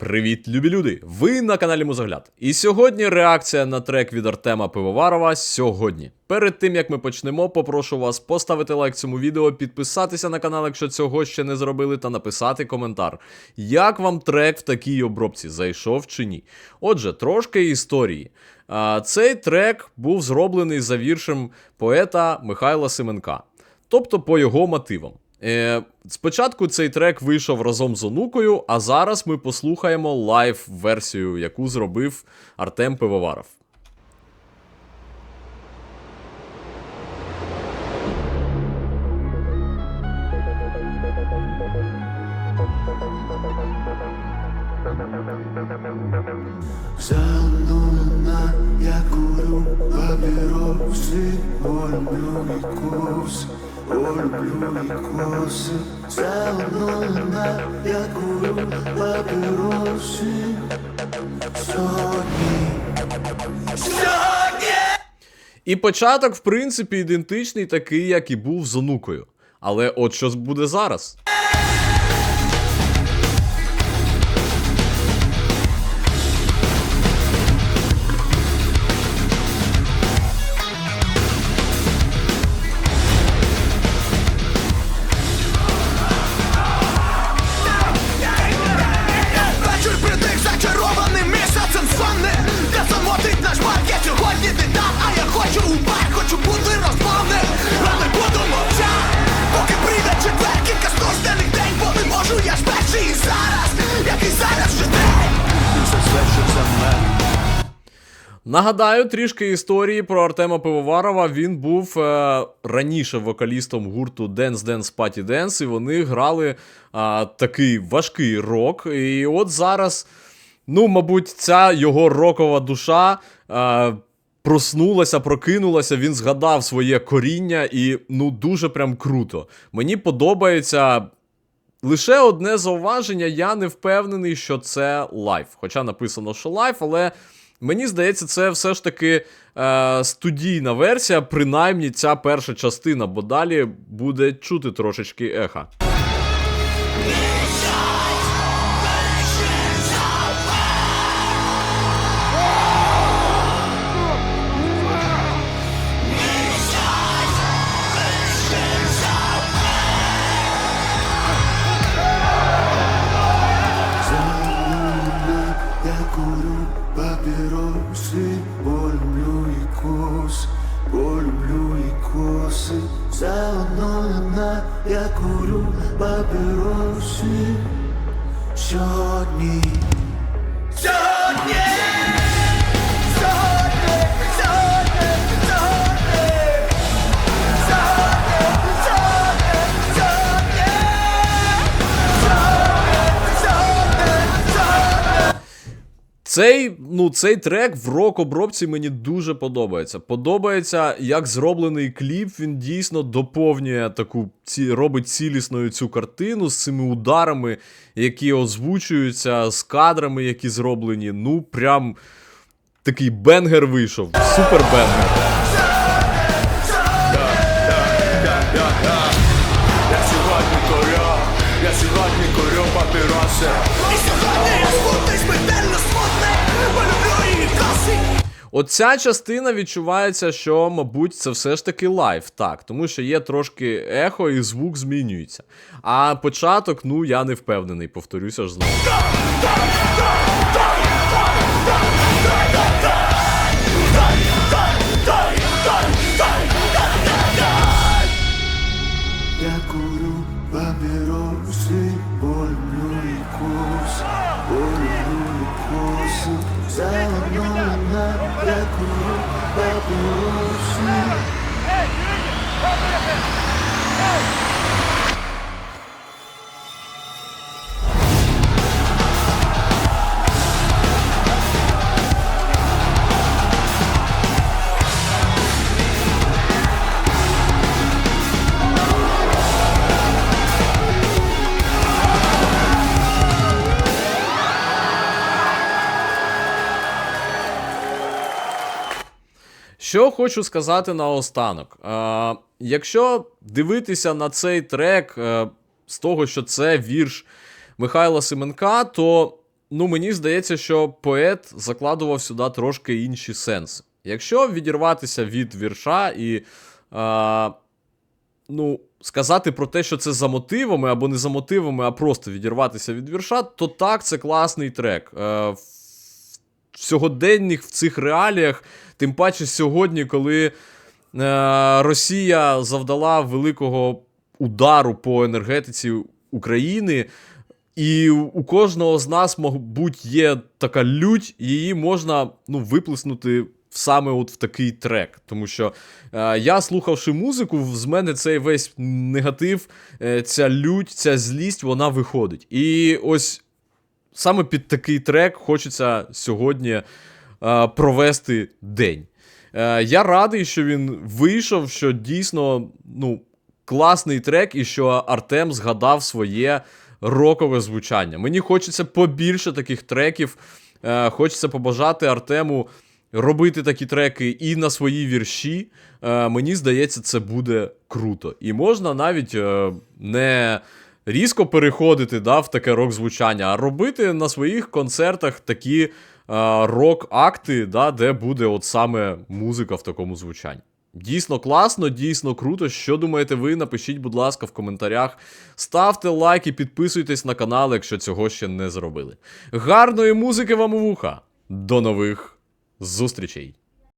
Привіт, любі люди! Ви на каналі Музогляд. І сьогодні реакція на трек від Артема Пивоварова сьогодні. Перед тим як ми почнемо, попрошу вас поставити лайк цьому відео, підписатися на канал, якщо цього ще не зробили, та написати коментар. Як вам трек в такій обробці зайшов чи ні? Отже, трошки історії. А, цей трек був зроблений за віршем поета Михайла Семенка, тобто по його мотивам. Е, спочатку цей трек вийшов разом з онукою, а зараз ми послухаємо лайв-версію, яку зробив Артем Пивоваров. Зануна, я курю папиросы, люблю курс, І початок, в принципі, ідентичний, такий, як і був з онукою. Але от що буде зараз. У бар, хочу бути розмовним Але буду мовчати, поки прийде четвер, кілька скорстених день, бо не можу, я ж перший і зараз, як і зараз вже день Все звершиться мене Нагадаю трішки історії про Артема Пивоварова. Він був е, раніше вокалістом гурту Dance Dance Party Dance, і вони грали е, такий важкий рок. І от зараз, ну, мабуть, ця його рокова душа. Е, Проснулася, прокинулася, він згадав своє коріння, і ну дуже прям круто. Мені подобається Лише одне зауваження, я не впевнений, що це лайв. Хоча написано, що лайв, але мені здається, це все ж таки е, студійна версія, принаймні ця перша частина, бо далі буде чути трошечки еха. За мною одна я курю папіроси сьогодні. Цей, ну, цей трек в рок-обробці мені дуже подобається. Подобається, як зроблений кліп, він дійсно доповнює таку ці, робить цілісною цю картину з цими ударами, які озвучуються, з кадрами, які зроблені. Ну, прям такий бенгер вийшов. Супер бенгер. Я сьогодні курю папіроси. І сьогодні я смутний, смертельно смутний, Полюблю її коси. Оця частина відчувається, що, мабуть, це все ж таки лайф, так, тому що є трошки ехо і звук змінюється. А початок, ну я не впевнений, повторюся ж знову. Hey, you need it. Hey. Що хочу сказати наостанок. Е, якщо дивитися на цей трек е, з того, що це вірш Михайла Семенка, то ну, мені здається, що поет закладував сюди трошки інші сенси. Якщо відірватися від вірша і. А, ну, сказати про те, що це за мотивами або не за мотивами, а просто відірватися від вірша, то так, це класний трек. Е, сьогоденних в цих реаліях, тим паче сьогодні, коли е, Росія завдала великого удару по енергетиці України. І у кожного з нас, мабуть, є така лють, її можна ну, виплеснути саме от в такий трек. Тому що е, я, слухавши музику, з мене цей весь негатив, е, ця лють, ця злість, вона виходить. І ось саме під такий трек хочеться сьогодні е, провести день. Е, я радий, що він вийшов, що дійсно ну, класний трек, і що Артем згадав своє рокове звучання. Мені хочеться побільше таких треків. Е, хочеться побажати Артему робити такі треки і на свої вірші. Мені здається, це буде круто. І можна навіть не різко переходити да, в таке рок-звучання, а робити на своїх концертах такі е, рок-акти, да, де буде от саме музика в такому звучанні. Дійсно класно, дійсно круто. Що думаєте ви? Напишіть, будь ласка, в коментарях. Ставте лайк і підписуйтесь на канал, якщо цього ще не зробили. Гарної музики вам у вуха! До нових зустрічей!